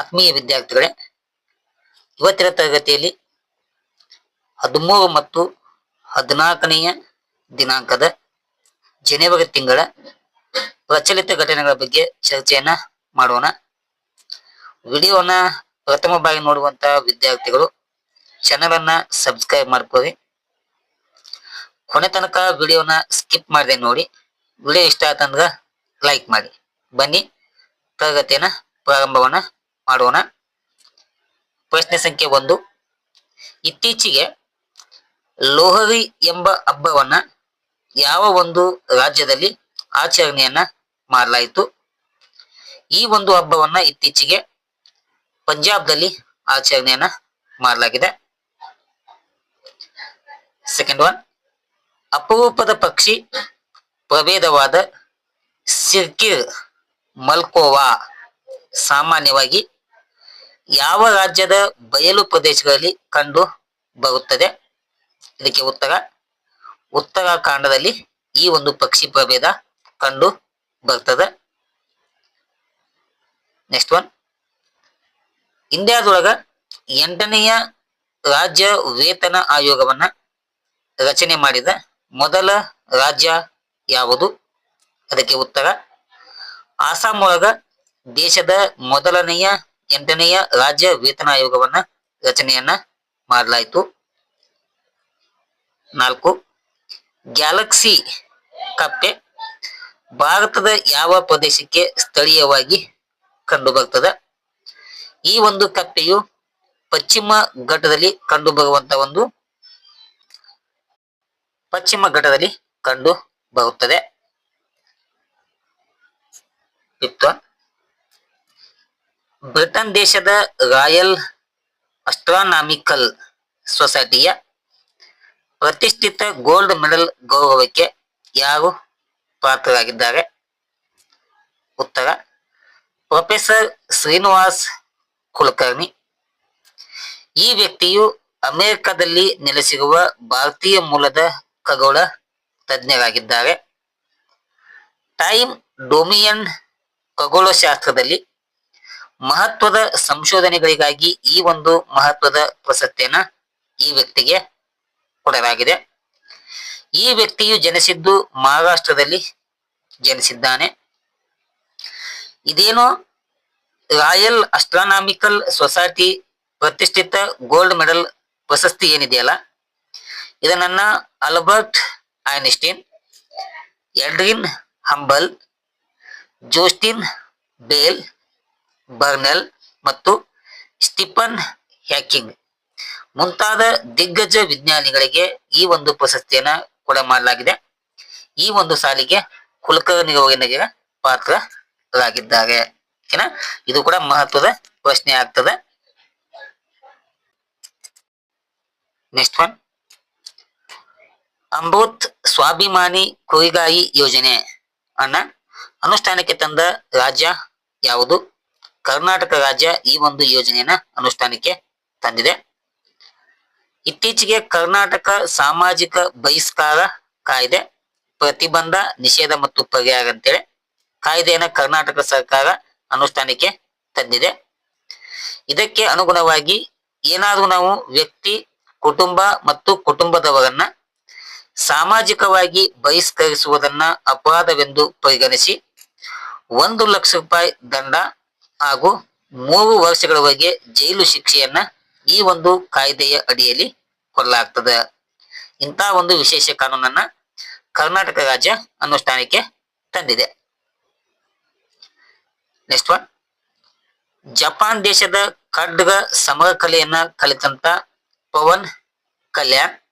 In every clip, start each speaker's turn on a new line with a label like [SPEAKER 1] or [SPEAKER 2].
[SPEAKER 1] ಆತ್ಮೀಯ ವಿದ್ಯಾರ್ಥಿಗಳೇ, ಇವತ್ತಿನ ತರಗತಿಯಲ್ಲಿ ಹದಿಮೂರು ಮತ್ತು ಹದಿನಾಲ್ಕನೆಯ ದಿನಾಂಕದ ಜನವರಿ ತಿಂಗಳ ಪ್ರಚಲಿತ ಘಟನೆಗಳ ಬಗ್ಗೆ ಚರ್ಚೆಯನ್ನ ಮಾಡೋಣ. ವಿಡಿಯೋನ ಪ್ರಥಮ ಬಾರಿ ನೋಡುವಂತಹ ವಿದ್ಯಾರ್ಥಿಗಳು ಚಾನಲ್ ಅನ್ನ ಸಬ್ಸ್ಕ್ರೈಬ್ ಮಾಡ್ಕೊಳ್ಳಿ. ಕೊನೆ ತನಕ ವಿಡಿಯೋನ ಸ್ಕಿಪ್ ಮಾಡದೆ ನೋಡಿ, ವಿಡಿಯೋ ಇಷ್ಟ ಆತಂದ್ರ ಲೈಕ್ ಮಾಡಿ. ಬನ್ನಿ, ತರಗತಿಯನ್ನ ಪ್ರಾರಂಭವನ್ನ ಮಾಡೋಣ. ಪ್ರಶ್ನೆ ಸಂಖ್ಯೆ ಒಂದು. ಇತ್ತೀಚೆಗೆ ಲೋಹರಿ ಎಂಬ ಹಬ್ಬವನ್ನ ಯಾವ ಒಂದು ರಾಜ್ಯದಲ್ಲಿ ಆಚರಣೆಯನ್ನ ಮಾಡಲಾಯಿತು? ಈ ಒಂದು ಹಬ್ಬವನ್ನ ಇತ್ತೀಚೆಗೆ ಪಂಜಾಬ್ದಲ್ಲಿ ಆಚರಣೆಯನ್ನ ಮಾಡಲಾಗಿದೆ. ಸೆಕೆಂಡ್ ಒನ್ ಅಪರೂಪದ ಪಕ್ಷಿ ಪ್ರಭೇದವಾದ ಸಿರ್ಕಿರ್ ಮಲ್ಕೋವಾ ಸಾಮಾನ್ಯವಾಗಿ ಯಾವ ರಾಜ್ಯದ ಬಯಲು ಪ್ರದೇಶಗಳಲ್ಲಿ ಕಂಡು ಬರುತ್ತದೆ? ಇದಕ್ಕೆ ಉತ್ತರ. ಉತ್ತರಾಖಂಡದಲ್ಲಿ ಈ ಒಂದು ಪಕ್ಷಿ ಪ್ರಭೇದ ಕಂಡು ಬರ್ತದೆ. ನೆಕ್ಸ್ಟ್ ಒನ್ ಇಂಡಿಯಾದೊಳಗ ಎಂಟನೆಯ ರಾಜ್ಯ ವೇತನ ಆಯೋಗವನ್ನ ರಚನೆ ಮಾಡಿದ ಮೊದಲ ರಾಜ್ಯ ಯಾವುದು? ಅದಕ್ಕೆ ಉತ್ತರ. ಆಸಾಂ ಒಳಗ ದೇಶದ ಮೊದಲನೆಯ ಎಂಟನೆಯ ರಾಜ್ಯ ವೇತನ ಆಯೋಗವನ್ನ ರಚನೆಯನ್ನ ಮಾಡಲಾಯಿತು. ನಾಲ್ಕು, ಗ್ಯಾಲಕ್ಸಿ ಕಪ್ಪೆ ಭಾರತದ ಯಾವ ಪ್ರದೇಶಕ್ಕೆ ಸ್ಥಳೀಯವಾಗಿ ಕಂಡು ಬರ್ತದೆ ಈ ಒಂದು ಕಪ್ಪೆಯು ಪಶ್ಚಿಮ ಘಟ್ಟದಲ್ಲಿ ಕಂಡು ಬರುವಂತ ಒಂದು ಪಶ್ಚಿಮ ಘಟ್ಟದಲ್ಲಿ ಕಂಡು ಬರುತ್ತದೆ ಒನ್ ಬ್ರಿಟನ್ ದೇಶದ ರಾಯಲ್ ಅಸ್ಟ್ರಾನಾಮಿಕಲ್ ಸೊಸೈಟಿಯ ಪ್ರತಿಷ್ಠಿತ ಗೋಲ್ಡ್ ಮೆಡಲ್ ಗೌರವಕ್ಕೆ ಯಾರು ಪಾತ್ರರಾಗಿದ್ದಾರೆ? ಉತ್ತರ, ಪ್ರೊಫೆಸರ್ ಶ್ರೀನಿವಾಸ್ ಕುಲಕರ್ಣಿ. ಈ ವ್ಯಕ್ತಿಯು ಅಮೆರಿಕದಲ್ಲಿ ನೆಲೆಸಿರುವ ಭಾರತೀಯ ಮೂಲದ ಖಗೋಳ ತಜ್ಞರಾಗಿದ್ದಾರೆ. ಟೈಮ್ ಡೊಮಿಯನ್ ಖಗೋಳಶಾಸ್ತ್ರದಲ್ಲಿ ಮಹತ್ವದ ಸಂಶೋಧನೆಗಳಿಗಾಗಿ ಈ ಒಂದು ಮಹತ್ವದ ಪ್ರಶಸ್ತಿಯನ್ನ ಈ ವ್ಯಕ್ತಿಗೆ ಕೊಡಲಾಗಿದೆ. ಈ ವ್ಯಕ್ತಿಯು ಜನಿಸಿದ್ದು ಮಹಾರಾಷ್ಟ್ರದಲ್ಲಿ ಜನಿಸಿದ್ದಾನೆ. ಇದೇನು ರಾಯಲ್ ಅಸ್ಟ್ರಾನಾಮಿಕಲ್ ಸೊಸೈಟಿ ಪ್ರತಿಷ್ಠಿತ ಗೋಲ್ಡ್ ಮೆಡಲ್ ಪ್ರಶಸ್ತಿ ಏನಿದೆಯಲ್ಲ ಇದನ್ನ Albert Einstein, Edwin Hubble, Jocelyn Bell Burnell ಮತ್ತು ಸ್ಟಿಫನ್ ಹ್ಯಾಕಿಂಗ್. ಮುಂತಾದ ದಿಗ್ಗಜ ವಿಜ್ಞಾನಿಗಳಿಗೆ ಈ ಒಂದು ಪ್ರಶಸ್ತಿಯನ್ನ ಕೂಡ ಮಾಡಲಾಗಿದೆ. ಈ ಒಂದು ಸಾಲಿಗೆ ಕುಲಕರ್ಣಿಯವರಿಗೆ ಪಾತ್ರರಾಗಿದ್ದಾರೆ. ಓಕೆನಾ? ಇದು ಕೂಡ ಮಹತ್ವದ ಪ್ರಶ್ನೆ ಆಗ್ತದೆ. ನೆಕ್ಸ್ಟ್ ಒನ್ ಅಮೃತ್ ಸ್ವಾಭಿಮಾನಿ ಕುರಿಗಾಯಿ ಯೋಜನೆ ಅನ್ನ ಅನುಷ್ಠಾನಕ್ಕೆ ತಂದ ರಾಜ್ಯ ಯಾವುದು? ಕರ್ನಾಟಕ ರಾಜ್ಯ ಈ ಒಂದು ಯೋಜನೆಯನ್ನ ಅನುಷ್ಠಾನಕ್ಕೆ ತಂದಿದೆ. ಇತ್ತೀಚೆಗೆ ಕರ್ನಾಟಕ ಸಾಮಾಜಿಕ ಬಹಿಷ್ಕಾರ ಕಾಯ್ದೆ ಪ್ರತಿಬಂಧ ನಿಷೇಧ ಮತ್ತು ಪರಿಹಾರ ಅಂತೇಳಿ ಕಾಯ್ದೆಯನ್ನ ಕರ್ನಾಟಕ ಸರ್ಕಾರ ಅನುಷ್ಠಾನಕ್ಕೆ ತಂದಿದೆ. ಇದಕ್ಕೆ ಅನುಗುಣವಾಗಿ ಏನಾದ್ರೂ ನಾವು ವ್ಯಕ್ತಿ, ಕುಟುಂಬ ಮತ್ತು ಕುಟುಂಬದವರನ್ನ ಸಾಮಾಜಿಕವಾಗಿ ಬಹಿಷ್ಕರಿಸುವುದನ್ನ ಅಪರಾಧವೆಂದು ಪರಿಗಣಿಸಿ ಒಂದು ಲಕ್ಷ ರೂಪಾಯಿ ದಂಡ ಹಾಗೂ ಮೂರು ವರ್ಷಗಳವರೆಗೆ ಜೈಲು ಶಿಕ್ಷೆಯನ್ನ ಈ ಒಂದು ಕಾಯ್ದೆಯ ಅಡಿಯಲ್ಲಿ ಕೊಡಲಾಗ್ತದೆ. ಇಂತಹ ಒಂದು ವಿಶೇಷ ಕಾನೂನನ್ನ ಕರ್ನಾಟಕ ರಾಜ್ಯ ಅನುಷ್ಠಾನಕ್ಕೆ ತಂದಿದೆ. ನೆಕ್ಸ್ಟ್ ಒನ್ ಜಪಾನ್ ದೇಶದ ಖಡ್ಗ ಸಮರ ಕಲೆಯನ್ನ ಕಲಿತಂತ ಪವನ್ ಕಲ್ಯಾಣ್.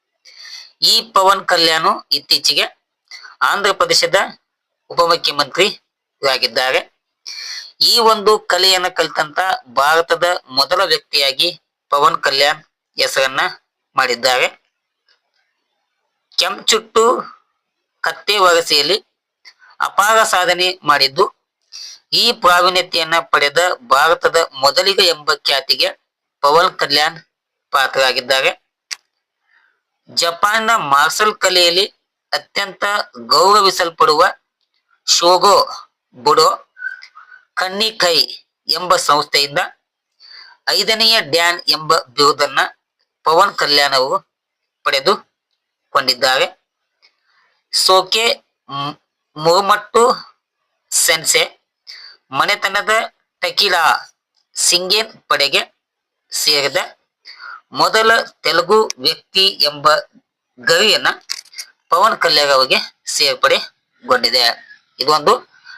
[SPEAKER 1] ಈ ಪವನ್ ಕಲ್ಯಾಣ್ ಇತ್ತೀಚೆಗೆ ಆಂಧ್ರ ಪ್ರದೇಶದ ಉಪಮುಖ್ಯಮಂತ್ರಿ ಆಗಿದ್ದಾರೆ. ಈ ಒಂದು ಕಲೆಯನ್ನ ಕಲಿತಂತ ಭಾರತದ ಮೊದಲ ವ್ಯಕ್ತಿಯಾಗಿ ಪವನ್ ಕಲ್ಯಾಣ್ ಹೆಸರನ್ನ ಮಾಡಿದ್ದಾರೆ. ಕೆಂಚುಟ್ಟು ಕತ್ತೆ ವರಸೆಯಲ್ಲಿ ಅಪಾರ ಸಾಧನೆ ಮಾಡಿದ್ದು, ಈ ಪ್ರಾವೀಣ್ಯತೆಯನ್ನ ಪಡೆದ ಭಾರತದ ಮೊದಲಿಗ ಎಂಬ ಖ್ಯಾತಿಗೆ ಪವನ್ ಕಲ್ಯಾಣ್ ಪಾತ್ರರಾಗಿದ್ದಾರೆ. ಜಪಾನ್ನ ಮಾರ್ಷಲ್ ಕಲೆಯಲ್ಲಿ ಅತ್ಯಂತ ಗೌರವಿಸಲ್ಪಡುವ ಶೋಗೋ ಬುಡೋ ಕನ್ನಿಕೈ ಎಂಬ ಸಂಸ್ಥೆಯಿಂದ ಐದನೆಯ ಡ್ಯಾನ್ ಎಂಬ ಬಿರುದನ್ನ ಪವನ್ ಕಲ್ಯಾಣ್ ಅವರು ಪಡೆದುಕೊಂಡಿದ್ದಾರೆ ಸೋಕೆ ಮುರುಮಟ್ಟು ಸೆನ್ಸೆ ಮನೆತನದ ಟಕೀಲಾ ಸಿಂಗೇನ್ ಪಡೆಗೆ ಸೇರಿದ. ಮೊದಲ ತೆಲುಗು ವ್ಯಕ್ತಿ ಎಂಬ ಗರಿಯನ್ನ ಪವನ್ ಕಲ್ಯಾಣ್ ಅವರಿಗೆ ಸೇರ್ಪಡೆಗೊಂಡಿದೆ. ಇದೊಂದು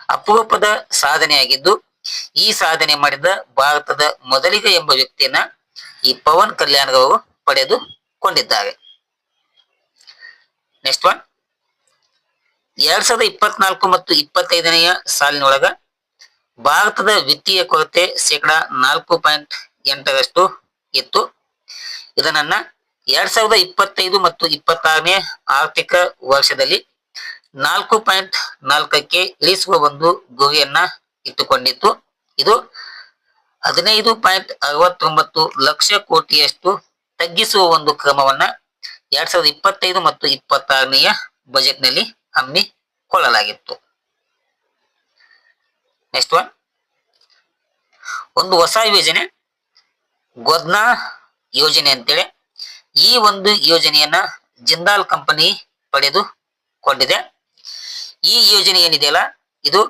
[SPEAKER 1] ಅಪರೂಪದ ಸಾಧನೆಯಾಗಿದ್ದು, ಈ ಸಾಧನೆ ಮಾಡಿದ ಭಾರತದ ಮೊದಲಿಗ ಎಂಬ ವ್ಯಕ್ತಿಯನ್ನ ಈ ಪವನ್ ಕಲ್ಯಾಣ್ ಪಡೆದುಕೊಂಡಿದ್ದಾರೆ ನೆಕ್ಸ್ಟ್ ಒನ್ ಎರಡ್ ಸಾವಿರದ ಇಪ್ಪತ್ನಾಲ್ಕು ಮತ್ತು ಇಪ್ಪತ್ತೈದನೆಯ ಸಾಲಿನೊಳಗ ಭಾರತದ ವಿತ್ತೀಯ ಕೊರತೆ ಶೇಕಡಾ ನಾಲ್ಕು ಪಾಯಿಂಟ್ ಎಂಟರಷ್ಟು ಇತ್ತು. ಇದನ್ನ ಎರಡ್ ಸಾವಿರದ ಇಪ್ಪತ್ತೈದು ಮತ್ತು ಇಪ್ಪತ್ತಾರನೇ ಆರ್ಥಿಕ ವರ್ಷದಲ್ಲಿ ನಾಲ್ಕು ಪಾಯಿಂಟ್ ನಾಲ್ಕಕ್ಕೆ ಇಳಿಸುವ ಒಂದು ಗುರಿಯನ್ನ ಇಟ್ಟುಕೊಂಡಿತ್ತು ಇದು ಹದಿನೈದು ಪಾಯಿಂಟ್ ಅರವತ್ತೊಂಬತ್ತು ಲಕ್ಷ ಕೋಟಿಯಷ್ಟು ತಗ್ಗಿಸುವ ಒಂದು ಕ್ರಮವನ್ನ ಎರಡ್ ಸಾವಿರದ ಇಪ್ಪತ್ತೈದು ಮತ್ತು ಇಪ್ಪತ್ತಾರನೆಯ ಬಜೆಟ್ನಲ್ಲಿ ಹಮ್ಮಿಕೊಳ್ಳಲಾಗಿತ್ತು. ನೆಕ್ಸ್ಟ್ ಒನ್ ಒಂದು ಹೊಸ ಯೋಜನೆ, ಗೋದ್ನಾ ಯೋಜನೆ ಅಂತೇಳಿ ಈ ಒಂದು ಯೋಜನೆಯನ್ನ ಜಿಂದಾಲ್ ಕಂಪನಿ ಪಡೆದುಕೊಂಡಿದೆ. ಈ ಯೋಜನೆ ಏನಿದೆಯಲ್ಲ ಇದು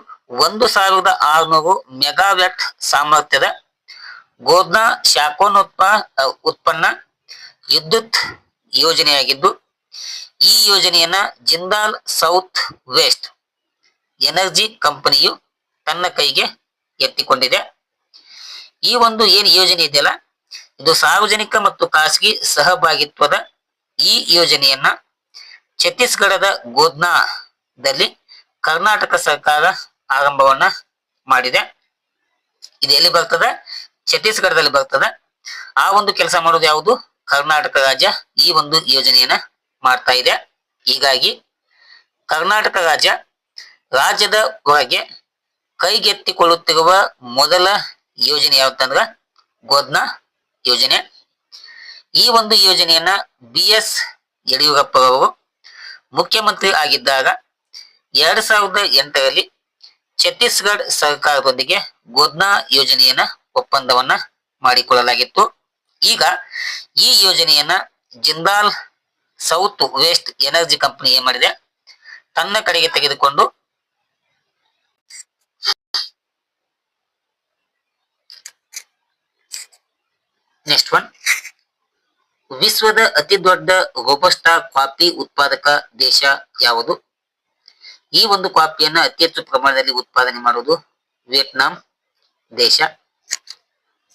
[SPEAKER 1] ಒಂದು ಸಾವಿರದ ಆರುನೂರು ಮೆಗಾವ್ಯಾಟ್ ಸಾಮರ್ಥ್ಯದ ಗೋದ್ನಾ ಶಾಖೋನ್ಪ ಉತ್ಪನ್ನ ವಿದ್ಯುತ್ ಯೋಜನೆಯಾಗಿದ್ದು, ಈ ಯೋಜನೆಯನ್ನ ಜಿಂದಾಲ್ ಸೌತ್ ವೆಸ್ಟ್ ಎನರ್ಜಿ ಕಂಪನಿಯು ತನ್ನ ಕೈಗೆ ಎತ್ತಿಕೊಂಡಿದೆ. ಈ ಒಂದು ಏನು ಯೋಜನೆ ಇದೆಯಲ್ಲ ಇದು ಸಾರ್ವಜನಿಕ ಮತ್ತು ಖಾಸಗಿ ಸಹಭಾಗಿತ್ವದ ಈ ಯೋಜನೆಯನ್ನ ಛತ್ತೀಸ್ಗಢದ ಗೋಧ್ನಾದಲ್ಲಿ ಕರ್ನಾಟಕ ಸರ್ಕಾರ ಆರಂಭವನ್ನ ಮಾಡಿದೆ. ಇದು ಎಲ್ಲಿ ಬರ್ತದೆ? ಛತ್ತೀಸ್ಗಢದಲ್ಲಿ ಬರ್ತದೆ. ಆ ಒಂದು ಕೆಲಸ ಮಾಡೋದು ಯಾವುದು? ಕರ್ನಾಟಕ ರಾಜ್ಯ ಈ ಒಂದು ಯೋಜನೆಯನ್ನ ಮಾಡ್ತಾ ಇದೆ. ಹೀಗಾಗಿ ಕರ್ನಾಟಕ ರಾಜ್ಯ ರಾಜ್ಯದ ಹೊರಗೆ ಕೈಗೆತ್ತಿಕೊಳ್ಳುತ್ತಿರುವ ಮೊದಲ ಯೋಜನೆ ಯಾವತ್ತಂದ್ರ ಗೋದ್ನಾ ಯೋಜನೆ. ಈ ಒಂದು ಯೋಜನೆಯನ್ನ ಬಿ ಎಸ್ ಯಡಿಯೂರಪ್ಪ ಅವರು ಮುಖ್ಯಮಂತ್ರಿ ಆಗಿದ್ದಾಗ ಎರಡ್ ಸಾವಿರದ ಎಂಟರಲ್ಲಿ ಛತ್ತೀಸ್ಗಢ ಸರ್ಕಾರದೊಂದಿಗೆ ಗೋದ್ನಾ ಯೋಜನೆಯನ್ನ ಒಪ್ಪಂದವನ್ನ ಮಾಡಿಕೊಳ್ಳಲಾಗಿತ್ತು. ಈಗ ಈ ಯೋಜನೆಯನ್ನ Jindal south west energy company ಏನ್ ಮಾಡಿದೆ? ತನ್ನ ಕಡೆಗೆ ತೆಗೆದುಕೊಂಡು ನೆಕ್ಸ್ಟ್ ಒನ್. ವಿಶ್ವದ ಅತಿ ದೊಡ್ಡ ರೋಬಸ್ಟಾ ಕಾಫಿ ಉತ್ಪಾದಕ ದೇಶ ಯಾವುದು? ಈ ಒಂದು ಕಾಫಿಯನ್ನು ಅತಿ ಹೆಚ್ಚು ಪ್ರಮಾಣದಲ್ಲಿ ಉತ್ಪಾದನೆ ಮಾಡುವುದು ವಿಯೆಟ್ನಾಂ ದೇಶ.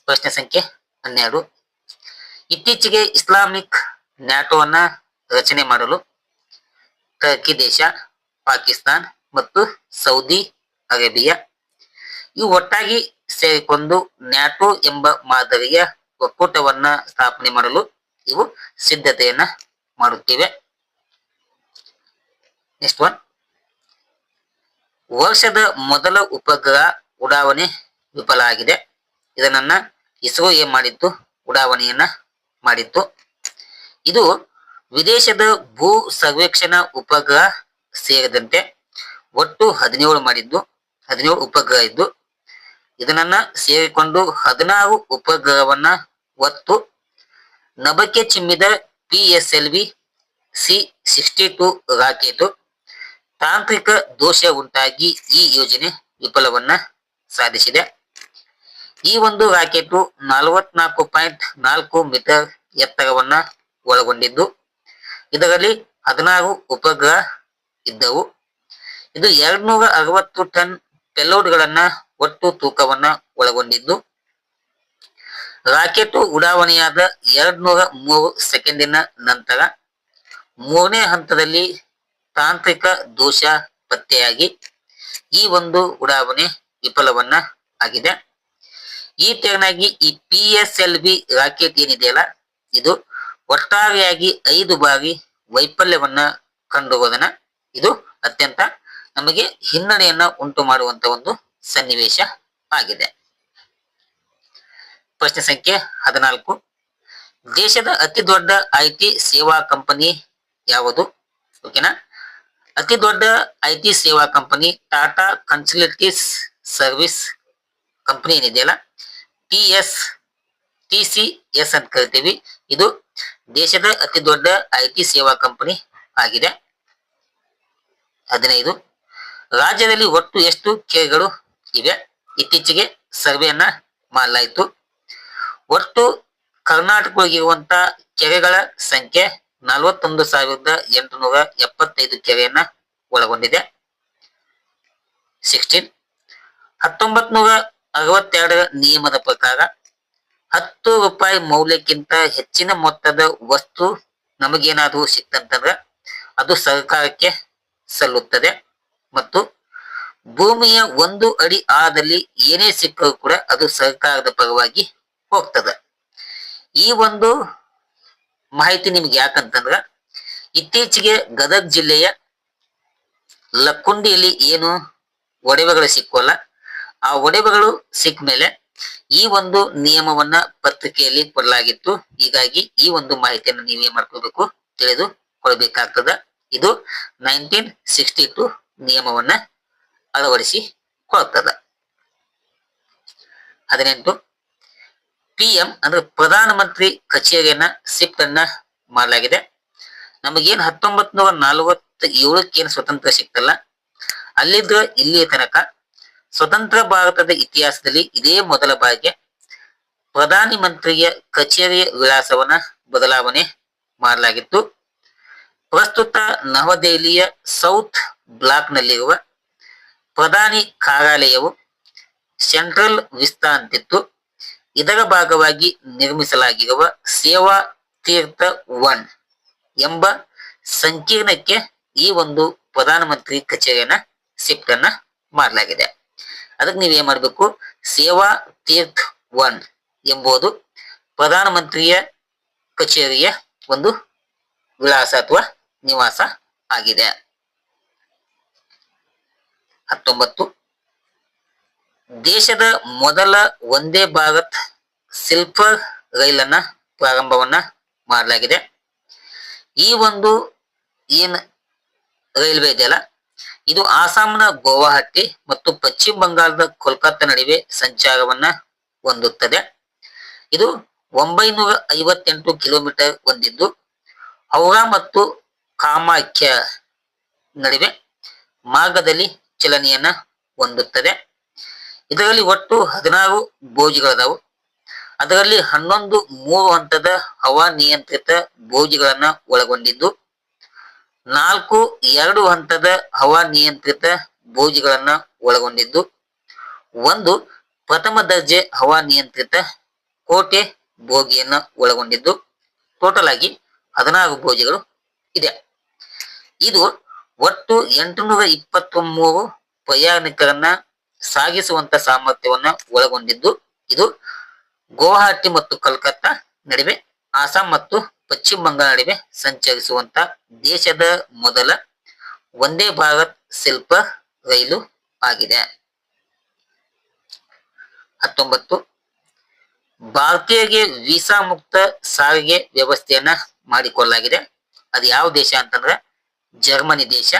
[SPEAKER 1] ಪ್ರಶ್ನೆ ಸಂಖ್ಯೆ ಹನ್ನೆರಡು. ಇತ್ತೀಚೆಗೆ ಇಸ್ಲಾಮಿಕ್ ನ್ಯಾಟೋವನ್ನ ರಚನೆ ಮಾಡಲು ಟರ್ಕಿ ದೇಶ, ಪಾಕಿಸ್ತಾನ್ ಮತ್ತು ಸೌದಿ ಅರೇಬಿಯಾ ಇವು ಒಟ್ಟಾಗಿ ಸೇರಿಕೊಂಡು ನ್ಯಾಟೋ ಎಂಬ ಮಾದರಿಯ ಒಕ್ಕೂಟವನ್ನ ಸ್ಥಾಪನೆ ಮಾಡಲು ಇವು ಸಿದ್ಧತೆಯನ್ನ ಮಾಡುತ್ತಿವೆ. ನೆಕ್ಸ್ಟ್ ಒನ್ ವರ್ಷದ ಮೊದಲ ಉಪಗ್ರಹ ಉಡಾವಣೆ ವಿಫಲ ಆಗಿದೆ ಇದನ್ನ ಇಸ್ರೋ ಏನ್ ಮಾಡಿತ್ತು ಉಡಾವಣೆಯನ್ನ ಮಾಡಿತ್ತು ಇದು ವಿದೇಶದ ಭೂ ಸರ್ವೇಕ್ಷಣಾ ಉಪಗ್ರಹ ಸೇರಿದಂತೆ ಒಟ್ಟು ಹದಿನೇಳು ಮಾಡಿದ್ದು, ಹದಿನೇಳು ಉಪಗ್ರಹ ಇದ್ದು ಇದನ್ನ ಸೇರಿಕೊಂಡು ಹದಿನಾರು ಉಪಗ್ರಹವನ್ನ ಒತ್ತು ನಭಕ್ಕೆ ಚಿಮ್ಮಿದ P S L V C sixty two rocket. ತಾಂತ್ರಿಕ ದೋಷ ಉಂಟಾಗಿ ಈ ಯೋಜನೆ ವಿಫಲವನ್ನ ಸಾಧಿಸಿದೆ. ಈ ಒಂದು ರಾಕೆಟ್ ನಲವತ್ನಾಲ್ಕು ಪಾಯಿಂಟ್ ನಾಲ್ಕು ಮೀಟರ್ ಎತ್ತರವನ್ನ ಒಳಗೊಂಡಿದ್ದು, ಇದರಲ್ಲಿ ಹದಿನಾರು ಉಪಗ್ರಹ ಇದ್ದವು. ಇದು ಎರಡ್ನೂರ ಅರವತ್ತು ಟನ್ ಪೆಲೋಡ್ಗಳನ್ನ ಒಟ್ಟು ತೂಕವನ್ನ ಒಳಗೊಂಡಿದ್ದು, ರಾಕೆಟ್ ಉಡಾವಣೆಯಾದ ಎರಡ್ನೂರ ಮೂರು ಸೆಕೆಂಡಿನ ನಂತರ ಮೂರನೇ ಹಂತದಲ್ಲಿ ತಾಂತ್ರಿಕ ದೋಷ ಪತ್ತೆಯಾಗಿ ಈ ಒಂದು ಉಡಾವಣೆ ವಿಫಲವನ್ನ ಆಗಿದೆ. ಈ ತೆರನಾಗಿ ಈ P S L V rocket ಏನಿದೆಯಲ್ಲ ಇದು ಒಟ್ಟಾರೆಯಾಗಿ ಐದು ಬಾರಿ ವೈಫಲ್ಯವನ್ನ ಕಂಡುಹೋದನ ಇದು ಅತ್ಯಂತ ನಮಗೆ ಹಿನ್ನಡೆಯನ್ನ ಉಂಟು ಮಾಡುವಂತ ಒಂದು ಸನ್ನಿವೇಶ ಆಗಿದೆ. ಪ್ರಶ್ನೆ ಸಂಖ್ಯೆ ಹದಿನಾಲ್ಕು. ದೇಶದ ಅತಿ ದೊಡ್ಡ ಐಟಿ ಸೇವಾ ಕಂಪನಿ ಯಾವುದು? ಓಕೆನಾ? ಅತಿ ದೊಡ್ಡ ಐಟಿ ಸೇವಾ company Tata consultancy service company ಏನಿದೆಯಲ್ಲ? T S, T C S ಅಂತ ಕರಿತೀವಿ. ಇದು ದೇಶದ ಅತಿ ದೊಡ್ಡ ಐ ಟಿ ಸೇವಾ ಕಂಪನಿ ಆಗಿದೆ. ಹದಿನೈದು. ರಾಜ್ಯದಲ್ಲಿ ಒಟ್ಟು ಎಷ್ಟು ಕೆರೆಗಳು ಇವೆ? ಇತ್ತೀಚೆಗೆ ಸರ್ವೆಯನ್ನ ಮಾಡಲಾಯಿತು. ಒಟ್ಟು ಕರ್ನಾಟಕದೊಳಗಿರುವಂತ ಕೆರೆಗಳ ಸಂಖ್ಯೆ ನಲವತ್ತೊಂದು ಸಾವಿರದ ಎಂಟುನೂರ ಎಪ್ಪತ್ತೈದು ಕೆರೆಯನ್ನ ಒಳಗೊಂಡಿದೆ. ಸಿಕ್ಸ್ಟೀನ್ ಹತ್ತೊಂಬತ್ ನೂರ ಅರವತ್ತೆರಡರ ನಿಯಮದ ಪ್ರಕಾರ ಹತ್ತು ರೂಪಾಯಿ ಮೌಲ್ಯಕ್ಕಿಂತ ಹೆಚ್ಚಿನ ಮೊತ್ತದ ವಸ್ತು ನಮಗೇನಾದರೂ ಸಿಕ್ತಂತಂದ್ರೆ ಅದು ಸರ್ಕಾರಕ್ಕೆ ಸಲ್ಲುತ್ತದೆ. ಮತ್ತು ಭೂಮಿಯ ಒಂದು ಅಡಿ ಆದಲ್ಲಿ ಏನೇ ಸಿಕ್ಕರೂ ಕೂಡ ಅದು ಸರ್ಕಾರದ ಪರವಾಗಿ ಹೋಗ್ತದೆ. ಈ ಒಂದು ಮಾಹಿತಿ ನಿಮ್ಗೆ ಯಾಕಂತಂದ್ರ ಇತ್ತೀಚೆಗೆ ಗದಗ ಜಿಲ್ಲೆಯ ಲಕ್ಕುಂಡಿಯಲ್ಲಿ ಏನು ಒಡೆವೆಗಳು ಸಿಕ್ಕೋಲ್ಲ ಆ ಒಡವೆಗಳು ಸಿಕ್ಕ ಮೇಲೆ ಈ ಒಂದು ನಿಯಮವನ್ನ ಪತ್ರಿಕೆಯಲ್ಲಿ ಕೊಡಲಾಗಿತ್ತು. ಹೀಗಾಗಿ ಈ ಒಂದು ಮಾಹಿತಿಯನ್ನು ನೀವೇನ್ ಮಾಡ್ಕೋಬೇಕು, ತಿಳಿದು ಕೊಡಬೇಕಾಗ್ತದ. ಇದು ನೈನ್ಟೀನ್ ಸಿಕ್ಸ್ಟಿ ಟು ನಿಯಮವನ್ನ ಅಳವಡಿಸಿ ಕೊಡ್ತದ. ಹದಿನೆಂಟು ಪಿ ಎಂ ಅಂದ್ರೆ ಪ್ರಧಾನ ಮಂತ್ರಿ ಕಚೇರಿಯನ್ನ ಶಿಫ್ಟ್ ಅನ್ನ ಮಾಡಲಾಗಿದೆ. ನಮಗೇನ್ ಹತ್ತೊಂಬತ್ ನೂರ ನಲವತ್ತ ಏಳಕ್ಕೆ ಏನ್ ಸ್ವತಂತ್ರ ಸಿಕ್ತಲ್ಲ ಅಲ್ಲಿದ್ದ ಇಲ್ಲಿಯ ತನಕ ಸ್ವತಂತ್ರ ಭಾರತದ ಇತಿಹಾಸದಲ್ಲಿ ಇದೇ ಮೊದಲ ಬಾರಿಗೆ ಪ್ರಧಾನಿ ಮಂತ್ರಿಯ ಕಚೇರಿಯ ವಿಳಾಸವನ್ನ ಬದಲಾವಣೆ ಮಾಡಲಾಗಿತ್ತು. ಪ್ರಸ್ತುತ ನವದೆಹಲಿಯ ಸೌತ್ ಬ್ಲಾಕ್ ನಲ್ಲಿರುವ ಪ್ರಧಾನಿ ಕಾರ್ಯಾಲಯವು ಸೆಂಟ್ರಲ್ ವಿಸ್ತಾ ಅಂತಿತ್ತು. ಇದರ ಭಾಗವಾಗಿ ನಿರ್ಮಿಸಲಾಗಿರುವ ಸೇವಾ ತೀರ್ಥ ಒನ್ ಎಂಬ ಸಂಕೀರ್ಣಕ್ಕೆ ಈ ಒಂದು ಪ್ರಧಾನಮಂತ್ರಿ ಕಚೇರಿಯನ್ನ ಶಿಫ್ಟ್ ಅನ್ನ ಮಾಡಲಾಗಿದೆ. ಅದಕ್ಕೆ ನೀವೇನ್ ಮಾಡಬೇಕು? ಸೇವಾ ತೀರ್ಥ ಒನ್ ಎಂಬುದು ಪ್ರಧಾನಮಂತ್ರಿಯ ಕಚೇರಿಯ ಒಂದು ವಿಳಾಸ ಅಥವಾ ನಿವಾಸ ಆಗಿದೆ. ಹತ್ತೊಂಬತ್ತು ದೇಶದ ಮೊದಲ ಒಂದೇ ಭಾರತ್ ಸಿಲ್ಪರ್ ರೈಲನ್ನ ಪ್ರಾರಂಭವನ್ನ ಮಾಡಲಾಗಿದೆ. ಈ ಒಂದು ಏನ್ ರೈಲ್ವೆ ಇದೆಯಲ್ಲ ಇದು ಆಸಾಂನ ಗುವಾಹಟಿ ಮತ್ತು ಪಶ್ಚಿಮ ಬಂಗಾಳದ ಕೋಲ್ಕತ್ತಾ ನಡುವೆ ಸಂಚಾರವನ್ನ ಹೊಂದುತ್ತದೆ. ಇದು ಒಂಬೈನೂರ ಐವತ್ತೆಂಟು ಕಿಲೋಮೀಟರ್ ಹೊಂದಿದ್ದು ಹೌರಾ ಮತ್ತು ಕಾಮಾಖ್ಯ ನಡುವೆ ಮಾರ್ಗದಲ್ಲಿ ಚಲನೆಯನ್ನ ಹೊಂದುತ್ತದೆ. ಇದರಲ್ಲಿ ಒಟ್ಟು ಹದಿನಾರು ಬೋಜಿಗಳದಾವು ಅದರಲ್ಲಿ ಹನ್ನೊಂದು ಮೂರು ಹಂತದ ಹವಾ ನಿಯಂತ್ರಿತ ಬೋಜಿಗಳನ್ನ ಒಳಗೊಂಡಿದ್ದು, ನಾಲ್ಕು ಎರಡು ಹಂತದ ಹವಾನಿಯಂತ್ರಿತ ಬೋಜಿಗಳನ್ನ ಒಳಗೊಂಡಿದ್ದು, ಒಂದು ಪ್ರಥಮ ದರ್ಜೆ ಹವಾನಿಯಂತ್ರಿತ ಕೋಟೆ ಬೋಗಿಯನ್ನ ಒಳಗೊಂಡಿದ್ದು. ಟೋಟಲ್ ಆಗಿ ಹದಿನಾರು ಬೋಜಿಗಳು ಇದೆ. ಇದು ಒಟ್ಟು ಎಂಟುನೂರ ಇಪ್ಪತ್ತೊಂಬೂರು ಪ್ರಯಾಣಿಕರನ್ನ ಸಾಗಿಸುವಂತ ಸಾಮರ್ಥ್ಯವನ್ನ ಒಳಗೊಂಡಿದ್ದು ಇದು ಗುವಾಹಟಿ ಮತ್ತು ಕಲ್ಕತ್ತಾ ನಡುವೆ ಅಸ್ಸಾಂ ಮತ್ತು ಪಶ್ಚಿಮ ಬಂಗಾಳ ನಡುವೆ ಸಂಚರಿಸುವಂತ ದೇಶದ ಮೊದಲ ಒಂದೇ ಭಾರತ್ ಶಿಲ್ಪ ರೈಲು ಆಗಿದೆ. ಹತ್ತೊಂಬತ್ತು, ಭಾರತೀಯರಿಗೆ ವೀಸಾ ಮುಕ್ತ ಸಾರಿಗೆ ವ್ಯವಸ್ಥೆಯನ್ನ ಮಾಡಿಕೊಳ್ಳಲಾಗಿದೆ ಅದು ಯಾವ ದೇಶ ಅಂತಂದ್ರೆ ಜರ್ಮನಿ ದೇಶ.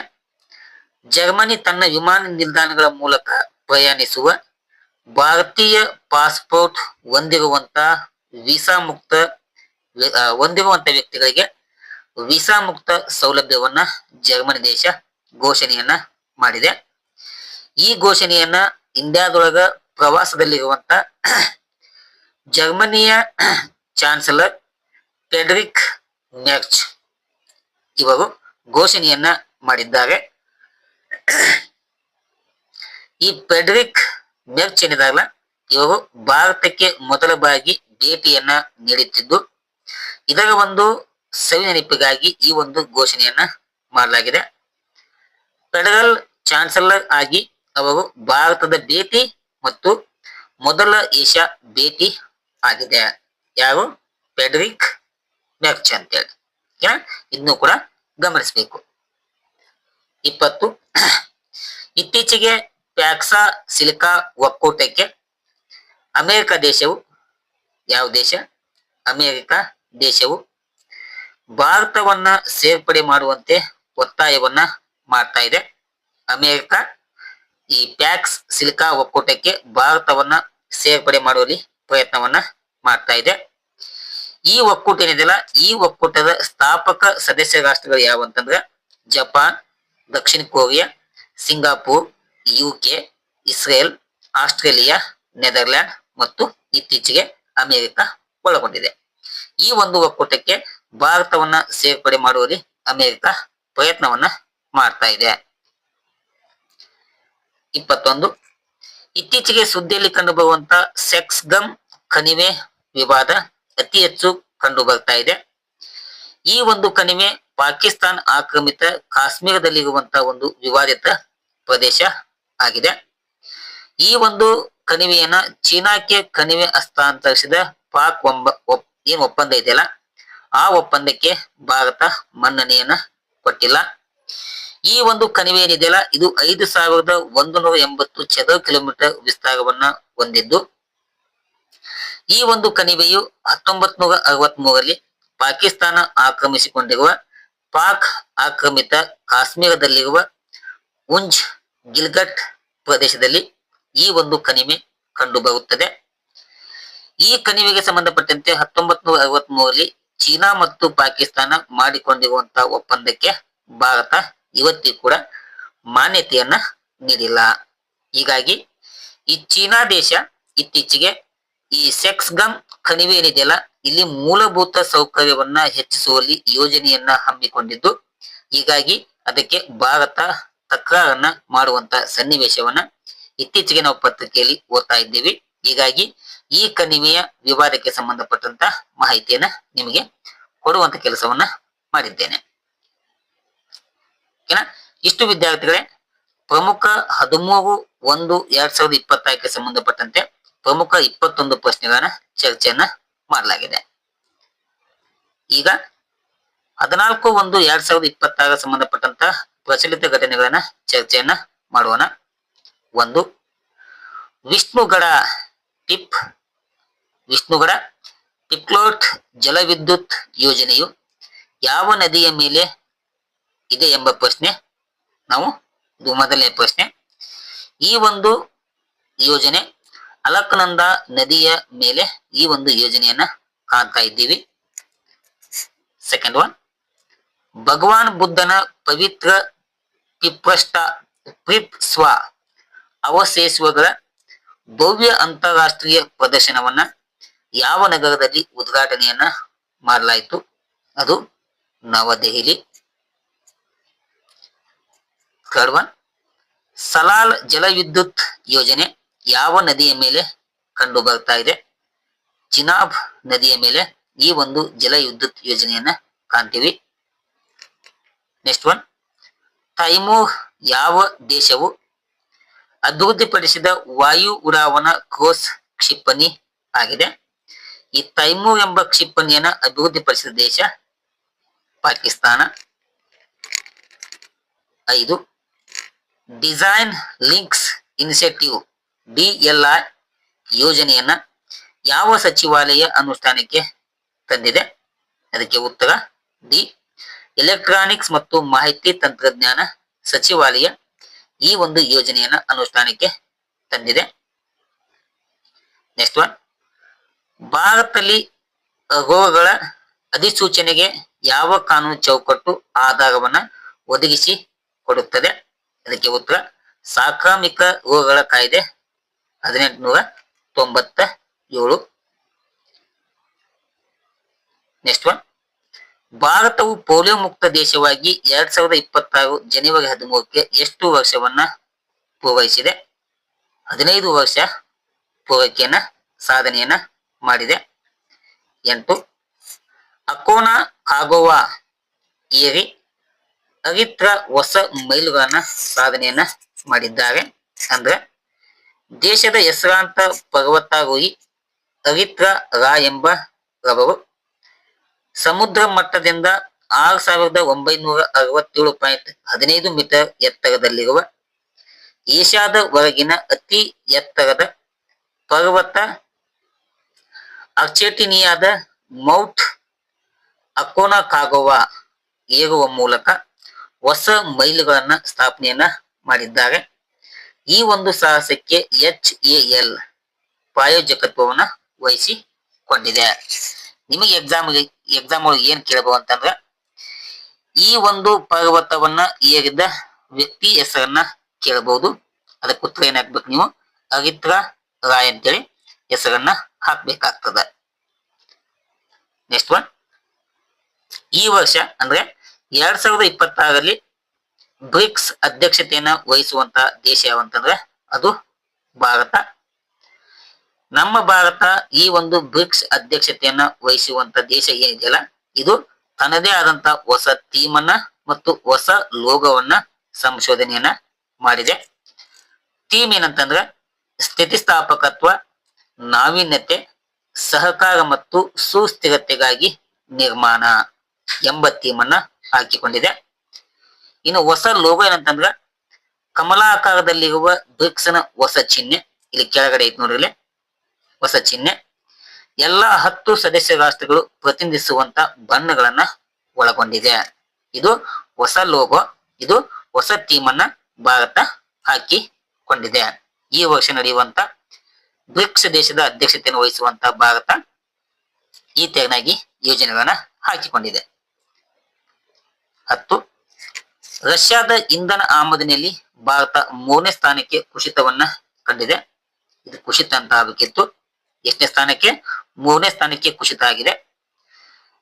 [SPEAKER 1] ಜರ್ಮನಿ ತನ್ನ ವಿಮಾನ ನಿಲ್ದಾಣಗಳ ಮೂಲಕ ಪ್ರಯಾಣಿಸುವ ಭಾರತೀಯ ಪಾಸ್ಪೋರ್ಟ್ ಹೊಂದಿರುವಂತ ವೀಸಾ ಮುಕ್ತ ಹೊಂದಿರುವಂತ ವ್ಯಕ್ತಿಗಳಿಗೆ ವೀಸಾ ಮುಕ್ತ ಸೌಲಭ್ಯವನ್ನ ಜರ್ಮನಿ ದೇಶ ಘೋಷಣೆಯನ್ನ ಮಾಡಿದೆ. ಈ ಘೋಷಣೆಯನ್ನ ಇಂಡಿಯಾದೊಳಗ ಪ್ರವಾಸದಲ್ಲಿರುವಂತ ಜರ್ಮನಿಯ ಚಾನ್ಸಲರ್ ಫೆಡರಿಕ್ ಮೆರ್ಚ್ ಇವರು ಘೋಷಣೆಯನ್ನ ಮಾಡಿದ್ದಾರೆ. ಈ ಫ್ರೆಡ್ರಿಕ್ ಏನಿದಾಗಲ್ಲ ಇವರು ಭಾರತಕ್ಕೆ ಮೊದಲ ಬಾರಿ ಭೇಟಿಯನ್ನ ನೀಡುತ್ತಿದ್ದು, ಇದರ ಒಂದು ಸವಿ ನೆನಪಿಗಾಗಿ ಈ ಒಂದು ಘೋಷಣೆಯನ್ನ ಮಾಡಲಾಗಿದೆ. ಫೆಡರಲ್ ಚಾನ್ಸಲರ್ ಆಗಿ ಅವರು ಭಾರತದ ಭೇಟಿ ಮತ್ತು ಮೊದಲ ಏಷ್ಯಾ ಭೇಟಿ ಆಗಿದೆ. ಯಾರು? ಪೆಡ್ರಿಕ್ ಮೆರ್ಚ್ ಅಂತೇಳಿ. ಓಕೆನಾ? ಇದನ್ನು ಕೂಡ ಗಮನಿಸಬೇಕು. ಇಪ್ಪತ್ತು, ಇತ್ತೀಚೆಗೆ ಪ್ಯಾಕ್ಸಾ ಸಿಲಿಕಾ ಒಕ್ಕೂಟಕ್ಕೆ ಅಮೇರಿಕ ದೇಶವು ಯಾವ ದೇಶ? ಅಮೆರಿಕ ದೇಶವು ಭಾರತವನ್ನ ಸೇರ್ಪಡೆ ಮಾಡುವಂತೆ ಒತ್ತಾಯವನ್ನ ಮಾಡ್ತಾ ಇದೆ. ಅಮೆರಿಕ ಈ ಪ್ಯಾಕ್ಸ್ ಸಿಲಿಕಾ ಒಕ್ಕೂಟಕ್ಕೆ ಭಾರತವನ್ನ ಸೇರ್ಪಡೆ ಮಾಡುವಲ್ಲಿ ಪ್ರಯತ್ನವನ್ನ ಮಾಡ್ತಾ ಇದೆ. ಈ ಒಕ್ಕೂಟ ಏನಿದೆಯಲ್ಲ, ಈ ಒಕ್ಕೂಟದ ಸ್ಥಾಪಕ ಸದಸ್ಯ ರಾಷ್ಟ್ರಗಳು ಯಾವಂತಂದ್ರೆ ಜಪಾನ್, ದಕ್ಷಿಣ Korea, Singapore UK, Israel, Australia, Netherland ಮತ್ತು ಇತ್ತೀಚೆಗೆ ಅಮೆರಿಕ ಒಳಗೊಂಡಿದೆ. ಈ ಒಂದು ಒಕ್ಕೂಟಕ್ಕೆ ಭಾರತವನ್ನ ಸೇರ್ಪಡೆ ಮಾಡುವಲ್ಲಿ ಅಮೆರಿಕ ಪ್ರಯತ್ನವನ್ನ ಮಾಡ್ತಾ ಇದೆ. ಇಪ್ಪತ್ತೊಂದು, ಇತ್ತೀಚೆಗೆ ಸುದ್ದಿಯಲ್ಲಿ ಕಂಡು ಬರುವಂತ ಸೆಕ್ಸ್ ಗಮ್ ಕಣಿವೆ ವಿವಾದ ಅತಿ ಹೆಚ್ಚು ಕಂಡು ಬರ್ತಾ ಇದೆ. ಈ ಒಂದು ಕಣಿವೆ ಪಾಕಿಸ್ತಾನ್ ಆಕ್ರಮಿತ ಕಾಶ್ಮೀರದಲ್ಲಿರುವಂತಹ ಒಂದು ವಿವಾದಿತ ಪ್ರದೇಶ ಆಗಿದೆ. ಈ ಒಂದು ಕಣಿವೆಯನ್ನ ಚೀನಾಕ್ಕೆ ಕಣಿವೆ ಹಸ್ತಾಂತರಿಸಿದ ಪಾಕ್ ಒಂಬ ಏನ್ ಒಪ್ಪಂದ ಇದೆಯಲ್ಲ, ಆ ಒಪ್ಪಂದಕ್ಕೆ ಭಾರತ ಮನ್ನಣೆಯನ್ನ ಕೊಟ್ಟಿಲ್ಲ. ಈ ಒಂದು ಕಣಿವೆ ಏನಿದೆಯಲ್ಲ, ಇದು ಐದು ಸಾವಿರದ ಒಂದು ನೂರ ಎಂಬತ್ತು ಚದರ ಕಿಲೋಮೀಟರ್ ವಿಸ್ತಾರವನ್ನ ಹೊಂದಿದ್ದು. ಈ ಒಂದು ಕಣಿವೆಯು ಹತ್ತೊಂಬತ್ ನೂರ ಅರವತ್ ಮೂರರಲ್ಲಿ ಪಾಕಿಸ್ತಾನ ಆಕ್ರಮಿಸಿಕೊಂಡಿರುವ ಪಾಕ್ ಆಕ್ರಮಿತ ಕಾಶ್ಮೀರದಲ್ಲಿರುವ ಉಂಜ್ ಗಿಲ್ಗಟ್ ಪ್ರದೇಶದಲ್ಲಿ ಈ ಒಂದು ಕಣಿವೆ ಕಂಡುಬರುತ್ತದೆ ಈ ಕಣಿವೆಗೆ ಸಂಬಂಧಪಟ್ಟಂತೆ ಹತ್ತೊಂಬತ್ ನೂರ ಅರವತ್ ಮೂರರಲ್ಲಿ ಚೀನಾ ಮತ್ತು ಪಾಕಿಸ್ತಾನ ಮಾಡಿಕೊಂಡಿರುವಂತಹ ಒಪ್ಪಂದಕ್ಕೆ ಭಾರತ ಇವತ್ತಿಗೂ ಕೂಡ ಮಾನ್ಯತೆಯನ್ನ ನೀಡಿಲ್ಲ. ಹೀಗಾಗಿ ಈ ಚೀನಾ ದೇಶ ಇತ್ತೀಚೆಗೆ ಈ ಸೆಕ್ಸ್ ಗಮ್ ಕಣಿವೆ ಏನಿದೆಯಲ್ಲ, ಇಲ್ಲಿ ಮೂಲಭೂತ ಸೌಕರ್ಯವನ್ನ ಹೆಚ್ಚಿಸುವಲ್ಲಿ ಯೋಜನೆಯನ್ನ ಹಮ್ಮಿಕೊಂಡಿದ್ದು. ಹೀಗಾಗಿ ಅದಕ್ಕೆ ಭಾರತ ತಕರಾರನ್ನ ಮಾಡುವಂತ ಸನ್ನಿವೇಶವನ್ನ ಇತ್ತೀಚೆಗೆ ನಾವು ಪತ್ರಿಕೆಯಲ್ಲಿ ಓದ್ತಾ ಇದ್ದೀವಿ. ಹೀಗಾಗಿ ಈ ಕಣಿವೆಯ ವಿವಾದಕ್ಕೆ ಸಂಬಂಧಪಟ್ಟಂತ ಮಾಹಿತಿಯನ್ನ ನಿಮಗೆ ಕೊಡುವಂತ ಕೆಲಸವನ್ನ ಮಾಡಿದ್ದೇನೆ. ಇಷ್ಟು ವಿದ್ಯಾರ್ಥಿಗಳೇ, ಪ್ರಮುಖ ಹದಿಮೂರು ಒಂದು ಎರಡ್ ಸಾವಿರದ ಇಪ್ಪತ್ತಾರಕ್ಕೆ ಸಂಬಂಧಪಟ್ಟಂತೆ ಪ್ರಮುಖ ಇಪ್ಪತ್ತೊಂದು ಪ್ರಶ್ನೆಗಳನ್ನ ಚರ್ಚೆಯನ್ನ ಮಾಡಲಾಗಿದೆ. ಈಗ ಹದಿನಾಲ್ಕು ಒಂದು ಎರಡ್ ಸಾವಿರದ ಇಪ್ಪತ್ತಾರ ಸಂಬಂಧಪಟ್ಟಂತ ಪ್ರಚಲಿತ ಘಟನೆಗಳನ್ನ ಚರ್ಚೆಯನ್ನ ಮಾಡೋಣ. ಒಂದು, ವಿಷ್ಣುಗಡ ಟಿಪ್, ವಿಷ್ಣುಗಡ ಟಿಪ್ಲೋಟ್ ಜಲವಿದ್ಯುತ್ ಯೋಜನೆಯು ಯಾವ ನದಿಯ ಮೇಲೆ ಇದೆ ಎಂಬ ಪ್ರಶ್ನೆ. ನಾವು ಮೊದಲನೇ ಪ್ರಶ್ನೆ. ಈ ಒಂದು ಯೋಜನೆ ಅಲಕ್ನಂದ ನದಿಯ ಮೇಲೆ ಈ ಒಂದು ಯೋಜನೆಯನ್ನ ಕಾಣ್ತಾ ಇದ್ದೀವಿ. ಸೆಕೆಂಡ್ ಒನ್ ಭಗವಾನ್ ಬುದ್ಧನ ಪವಿತ್ರ ಪಿಪ್ರಷ್ಟ ಪಿಪ್ ಸ್ವ ಅವಶೇಷಗಳ ಭವ್ಯ ಅಂತಾರಾಷ್ಟ್ರೀಯ ಪ್ರದರ್ಶನವನ್ನ ಯಾವ ನಗರದಲ್ಲಿ ಉದ್ಘಾಟನೆಯನ್ನ ಮಾಡಲಾಯಿತು? ಅದು ನವದೆಹಲಿ. ಒನ್, ಸಲಾಲ್ ಜಲವಿದ್ಯುತ್ ಯೋಜನೆ ಯಾವ ನದಿಯ ಮೇಲೆ ಕಂಡು ಬರ್ತಾ ಇದೆ? ಚಿನಾಬ್ ನದಿಯ ಮೇಲೆ ಈ ಒಂದು ಜಲವಿದ್ಯುತ್ ಯೋಜನೆಯನ್ನ ಕಾಣ್ತೀವಿ. ನೆಕ್ಸ್ಟ್ ಒನ್ ತೈಮೂರ್ ಯಾವ ದೇಶವು ಅಭಿವೃದ್ಧಿಪಡಿಸಿದ ವಾಯು ಉಡಾವಣಾ ಕ್ರೋಸ್ ಕ್ಷಿಪಣಿ ಆಗಿದೆ? ಈ ತೈಮೂರ್ ಎಂಬ ಕ್ಷಿಪಣಿಯನ್ನ ಅಭಿವೃದ್ಧಿಪಡಿಸಿದ ದೇಶ ಪಾಕಿಸ್ತಾನ. ಐದು, ಡಿಸೈನ್ ಲಿಂಕ್ಸ್ ಇನಿಷಿಯೇಟಿವ್ ಡಿಎಲ್ಐ ಯೋಜನೆಯನ್ನ ಯಾವ ಸಚಿವಾಲಯ ಅನುಷ್ಠಾನಕ್ಕೆ ತಂದಿದೆ? ಅದಕ್ಕೆ ಉತ್ತರ, ಡಿ ಎಲೆಕ್ಟ್ರಾನಿಕ್ಸ್ ಮತ್ತು ಮಾಹಿತಿ ತಂತ್ರಜ್ಞಾನ ಸಚಿವಾಲಯ ಈ ಒಂದು ಯೋಜನೆಯನ್ನ ಅನುಷ್ಠಾನಕ್ಕೆ ತಂದಿದೆ. ನೆಕ್ಸ್ಟ್ ಒನ್ ಭಾರತದಲ್ಲಿ ರೋಗಗಳ ಅಧಿಸೂಚನೆಗೆ ಯಾವ ಕಾನೂನು ಚೌಕಟ್ಟು ಆಧಾರವನ್ನ ಒದಗಿಸಿ ಕೊಡುತ್ತದೆ? ಅದಕ್ಕೆ ಉತ್ತರ ಸಾಂಕ್ರಾಮಿಕ ರೋಗಗಳ ಕಾಯ್ದೆ ಹದಿನೆಂಟುನೂರ ತೊಂಬತ್ತ ಏಳು ನೆಕ್ಸ್ಟ್ ಒನ್ ಭಾರತವು ಪೋಲಿಯೋ ಮುಕ್ತ ದೇಶವಾಗಿ ಎರಡ್ ಸಾವಿರದ ಇಪ್ಪತ್ತಾರು ಜನವರಿ ಹದಿಮೂರಕ್ಕೆ ಎಷ್ಟು ವರ್ಷವನ್ನ ಪೂರೈಸಿದೆ? ಹದಿನೈದು ವರ್ಷ ಪೂರೈಕೆಯನ್ನ, ಸಾಧನೆಯನ್ನ ಮಾಡಿದೆ. ಎಂಟು, ಅಕೋನ ಕಾಗೋವಾ ಏರಿ ಅರಿತ್ರ ಹೊಸ ಮೈಲುಗಳನ್ನ ಸಾಧನೆಯನ್ನ ಮಾಡಿದ್ದಾರೆ. ಅಂದ್ರೆ ದೇಶದ ಹೆಸರಾಂತ ಪರ್ವತಾರೋಹಿ ಅರಿತ್ರ ರಾ ಎಂಬ ರವರು ಸಮುದ್ರ ಮಟ್ಟದಿಂದ ಆರು ಸಾವಿರದ ಒಂಬೈನೂರ ಅರವತ್ತೇಳು ಪಾಯಿಂಟ್ ಹದಿನೈದು ಮೀಟರ್ ಎತ್ತರದಲ್ಲಿರುವ ಏಷ್ಯಾದ ಹೊರಗಿನ ಅತಿ ಎತ್ತರದ ಪರ್ವತ ಅರ್ಚೆಟಿನಿಯಾದ ಮೌಂಟ್ ಅಕೋನಾಕಾಗೋವಾ ಏರುವ ಮೂಲಕ ಹೊಸ ಮೈಲುಗಳನ್ನ ಸ್ಥಾಪನೆಯನ್ನ ಮಾಡಿದ್ದಾರೆ. ಈ ಒಂದು ಸಾಹಸಕ್ಕೆ ಎಚ್ ಎ ಎಲ್ ಪ್ರಾಯೋಜಕತ್ವವನ್ನು ವಹಿಸಿ ಕೊಂಡಿದೆ ನಿಮಗೆ ಎಕ್ಸಾಮ್ ಎಕ್ಸಾಮ್ ಒಳಗೆ ಏನ್ ಕೇಳಬಹುದು ಅಂತಂದ್ರ, ಈ ಒಂದು ಪರ್ವತವನ್ನ ಏರಿದ ವ್ಯಕ್ತಿ ಹೆಸರನ್ನ ಕೇಳಬಹುದು ಅದಕ್ಕೆ ಉತ್ತರ ಏನ್ ಹಾಕ್ಬೇಕು ನೀವು? ಅರಿತ್ರ ರಾಯ್ ಅಂತೇಳಿ ಹೆಸರನ್ನ ಹಾಕ್ಬೇಕಾಗ್ತದ. ನೆಕ್ಸ್ಟ್ ಒನ್ ಈ ವರ್ಷ ಅಂದ್ರೆ ಎರಡ್ ಸಾವಿರದ ಇಪ್ಪತ್ತಾರಲ್ಲಿ ಬ್ರಿಕ್ಸ್ ಅಧ್ಯಕ್ಷತೆಯನ್ನ ವಹಿಸುವಂತ ದೇಶ ಯಾವಂತಂದ್ರೆ ಅದು ಭಾರತ. ನಮ್ಮ ಭಾರತ ಈ ಒಂದು ಬ್ರಿಕ್ಸ್ ಅಧ್ಯಕ್ಷತೆಯನ್ನ ವಹಿಸುವಂತ ದೇಶ ಏನಿದೆಯಲ್ಲ, ಇದು ತನ್ನದೇ ಆದಂತ ಹೊಸ ಥೀಮ್ ಅನ್ನ ಮತ್ತು ಹೊಸ ಲೋಗವನ್ನ ಸಂಶೋಧನೆಯನ್ನ ಮಾಡಿದೆ. ಥೀಮ್ ಏನಂತಂದ್ರೆ ಸ್ಥಿತಿಸ್ಥಾಪಕತ್ವ, ನಾವೀನ್ಯತೆ, ಸಹಕಾರ ಮತ್ತು ಸುಸ್ಥಿರತೆಗಾಗಿ ನಿರ್ಮಾಣ ಎಂಬ ಥೀಮ್ ಅನ್ನ ಹಾಕಿಕೊಂಡಿದೆ. ಇನ್ನು ಹೊಸ ಲೋಗೋ ಏನಂತಂದ್ರೆ ಕಮಲಾಕಾರದಲ್ಲಿರುವ ಬ್ರಿಕ್ಸ್ನ ಹೊಸ ಚಿಹ್ನೆ, ಇಲ್ಲಿ ಕೆಳಗಡೆ ಐತಿ ನೋಡ್ರಿ ಹೊಸ ಚಿಹ್ನೆ. ಎಲ್ಲ ಹತ್ತು ಸದಸ್ಯ ರಾಷ್ಟ್ರಗಳು ಪ್ರತಿನಿಧಿಸುವಂತ ಬಣ್ಣಗಳನ್ನ ಒಳಗೊಂಡಿದೆ. ಇದು ಹೊಸ ಲೋಗೋ, ಇದು ಹೊಸ ಥೀಮ್ ಅನ್ನ ಭಾರತ ಹಾಕಿಕೊಂಡಿದೆ ಈ ವರ್ಷ ನಡೆಯುವಂತ ಬ್ರಿಕ್ಸ್ ದೇಶದ ಅಧ್ಯಕ್ಷತೆಯನ್ನು ವಹಿಸುವಂತ ಭಾರತ ಈ ತೆರನಾಗಿ ಯೋಜನೆಗಳನ್ನ ಹಾಕಿಕೊಂಡಿದೆ. ಹತ್ತು, ರಷ್ಯಾದ ಇಂಧನ ಆಮದಿನಲ್ಲಿ ಭಾರತ ಮೂರನೇ ಸ್ಥಾನಕ್ಕೆ ಕುಸಿತವನ್ನ ಕಂಡಿದೆ. ಇದು ಕುಸಿತ ಅಂತ ಆಗಬೇಕಿತ್ತು. ಎಷ್ಟನೇ ಸ್ಥಾನಕ್ಕೆ? ಮೂರನೇ ಸ್ಥಾನಕ್ಕೆ ಕುಸಿತ ಆಗಿದೆ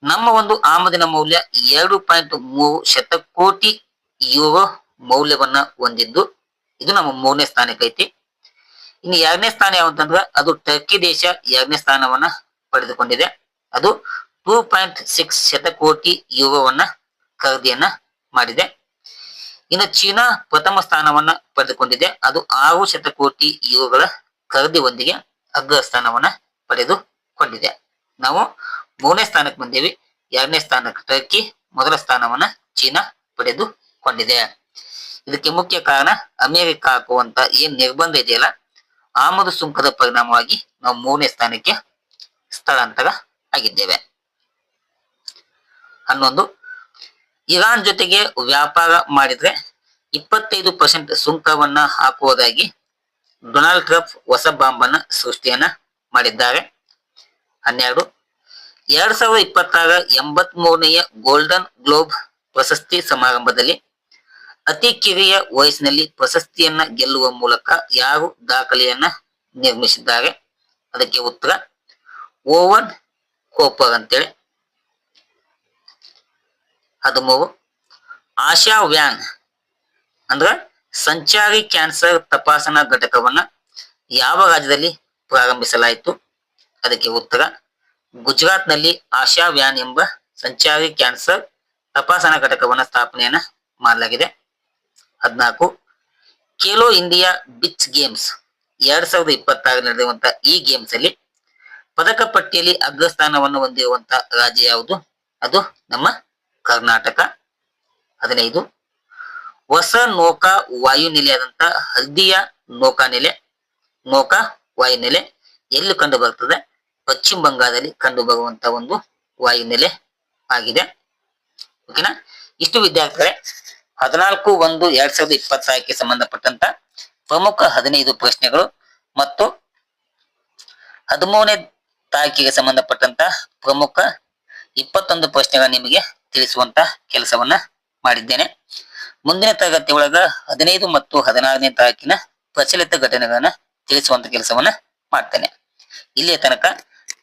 [SPEAKER 1] ನಮ್ಮ ಒಂದು ಆಮದಿನ ಮೌಲ್ಯ ಎರಡು ಪಾಯಿಂಟ್ ಮೂರು ಶತಕೋಟಿ ಯುವ ಮೌಲ್ಯವನ್ನ ಹೊಂದಿದ್ದು, ಇದು ನಮ್ಮ ಮೂರನೇ ಸ್ಥಾನಕ್ಕೆ ಐತಿ. ಇನ್ನು ಎರಡನೇ ಸ್ಥಾನ ಯಾವಂತಂದ್ರ ಅದು ಟರ್ಕಿ ದೇಶ ಎರಡನೇ ಸ್ಥಾನವನ್ನ ಪಡೆದುಕೊಂಡಿದೆ. ಅದು ಟೂ ಪಾಯಿಂಟ್ ಸಿಕ್ಸ್ ಶತಕೋಟಿ ಯುವವನ್ನ ಖರೀದಿಯನ್ನ ಮಾಡಿದೆ. ಇನ್ನು ಚೀನಾ ಪ್ರಥಮ ಸ್ಥಾನವನ್ನ ಪಡೆದುಕೊಂಡಿದೆ. ಅದು ಆರು ಶತಕೋಟಿ ಯುರೋಗಳ ಖರೀದಿಯೊಂದಿಗೆ ಅಗ್ರ ಸ್ಥಾನವನ್ನ ಪಡೆದುಕೊಂಡಿದೆ. ನಾವು ಮೂರನೇ ಸ್ಥಾನಕ್ಕೆ ಬಂದೇವಿ. ಎರಡನೇ ಸ್ಥಾನಕ್ಕೆ ಟರ್ಕಿ ಮೊದಲ ಸ್ಥಾನವನ್ನ ಚೀನಾ ಪಡೆದುಕೊಂಡಿದೆ. ಇದಕ್ಕೆ ಮುಖ್ಯ ಕಾರಣ ಅಮೆರಿಕ ಹಾಕುವಂತ ಏನ್ ನಿರ್ಬಂಧ ಇದೆಯಲ್ಲ, ಆಮದು ಸುಂಕದ ಪರಿಣಾಮವಾಗಿ ನಾವು ಮೂರನೇ ಸ್ಥಾನಕ್ಕೆ ಸ್ಥಳಾಂತರ ಆಗಿದ್ದೇವೆ. ಹನ್ನೊಂದು, ಇರಾನ್ ಜೊತೆಗೆ ವ್ಯಾಪಾರ ಮಾಡಿದ್ರೆ ಇಪ್ಪತ್ತೈದು ಪರ್ಸೆಂಟ್ ಸುಂಕವನ್ನ ಹಾಕುವುದಾಗಿ ಡೊನಾಲ್ಡ್ ಟ್ರಂಪ್ ಹೊಸ ಬಾಂಬ್ ಅನ್ನ ಸೃಷ್ಟಿಯನ್ನ ಮಾಡಿದ್ದಾರೆ. ಹನ್ನೆರಡು. ಎರಡ್ ಸಾವಿರದ ಇಪ್ಪತ್ತಾರ ಎಂಬತ್ ಮೂರನೆಯ ಗೋಲ್ಡನ್ ಗ್ಲೋಬ್ ಪ್ರಶಸ್ತಿ ಸಮಾರಂಭದಲ್ಲಿ ಅತಿ ಕಿರಿಯ ವಯಸ್ಸಿನಲ್ಲಿ ಪ್ರಶಸ್ತಿಯನ್ನ ಗೆಲ್ಲುವ ಮೂಲಕ ಯಾರು ದಾಖಲೆಯನ್ನ ನಿರ್ಮಿಸಿದ್ದಾರೆ? ಅದಕ್ಕೆ ಉತ್ತರ, ಓವನ್ ಕೋಪರ್ ಅಂತೇಳಿ. ಹದಿಮೂರು. ಆಶಾ ವ್ಯಾನ್ ಅಂದ್ರ ಸಂಚಾರಿ ಕ್ಯಾನ್ಸರ್ ತಪಾಸಣಾ ಘಟಕವನ್ನ ಯಾವ ರಾಜ್ಯದಲ್ಲಿ ಪ್ರಾರಂಭಿಸಲಾಯಿತು? ಅದಕ್ಕೆ ಉತ್ತರ, ಗುಜರಾತ್ನಲ್ಲಿ ಆಶಾ ವ್ಯಾನ್ ಎಂಬ ಸಂಚಾರಿ ಕ್ಯಾನ್ಸರ್ ತಪಾಸಣಾ ಘಟಕವನ್ನ ಸ್ಥಾಪನೆಯನ್ನ ಮಾಡಲಾಗಿದೆ. ಹದಿನಾಲ್ಕು, ಖೇಲೋ ಇಂಡಿಯಾ ಬಿಚ್ ಗೇಮ್ಸ್ ಎರಡ್ ಸಾವಿರದ ಇಪ್ಪತ್ತಾರು ನಡೆದಿರುವಂತಹ ಈ ಗೇಮ್ಸ್ ಅಲ್ಲಿ ಪದಕ ಪಟ್ಟಿಯಲ್ಲಿ ಅಗ್ರಸ್ಥಾನವನ್ನು ಹೊಂದಿರುವಂತಹ ರಾಜ್ಯ ಯಾವುದು? ಅದು ನಮ್ಮ ಕರ್ನಾಟಕ. ಹದಿನೈದು ಹೊಸ ನೌಕಾ ವಾಯುನೆಲೆಯಾದಂತ ಹಲ್ದಿಯ ನೌಕಾನೆಲೆ ನೌಕಾ ವಾಯುನೆಲೆ ಎಲ್ಲಿ ಕಂಡು ಬರ್ತದೆ ಪಶ್ಚಿಮ ಬಂಗಾಳದಲ್ಲಿ ಕಂಡು ಬರುವಂತ ಒಂದು ವಾಯುನೆಲೆ ಆಗಿದೆ. ಓಕೆನಾ ಇಷ್ಟು ವಿದ್ಯಾರ್ಥಿಗಳೇ, ಹದಿನಾಲ್ಕು ಒಂದು ಎರಡ್ ಸಾವಿರದ ಇಪ್ಪತ್ತಾರಕ್ಕೆ ಸಂಬಂಧಪಟ್ಟಂತ ಪ್ರಮುಖ ಹದಿನೈದು ಪ್ರಶ್ನೆಗಳು ಮತ್ತು ಹದಿಮೂರನೇ ತಾರೀಕಿಗೆ ಸಂಬಂಧಪಟ್ಟಂತ ಪ್ರಮುಖ ಇಪ್ಪತ್ತೊಂದು ಪ್ರಶ್ನೆಗಳ ನಿಮಗೆ ತಿಳಿಸುವಂತ ಕೆಲಸವನ್ನ ಮಾಡಿದ್ದೇನೆ. ಮುಂದಿನ ತರಗತಿ ಒಳಗ ಹದಿನೈದು ಮತ್ತು ಹದಿನಾರನೇ ತಾರೀಕಿನ ಪ್ರಚಲಿತ ಘಟನೆಗಳನ್ನ ತಿಳಿಸುವಂತ ಕೆಲಸವನ್ನ ಮಾಡ್ತೇನೆ. ಇಲ್ಲಿಯ ತನಕ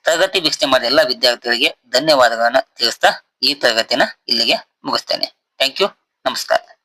[SPEAKER 1] ತರಗತಿ ವೀಕ್ಷಣೆ ಮಾಡಿದ ಎಲ್ಲಾ ವಿದ್ಯಾರ್ಥಿಗಳಿಗೆ ಧನ್ಯವಾದಗಳನ್ನ ತಿಳಿಸ್ತಾ ಈ ತರಗತಿನ ಇಲ್ಲಿಗೆ ಮುಗಿಸ್ತೇನೆ. ಥ್ಯಾಂಕ್ ಯು ನಮಸ್ಕಾರ.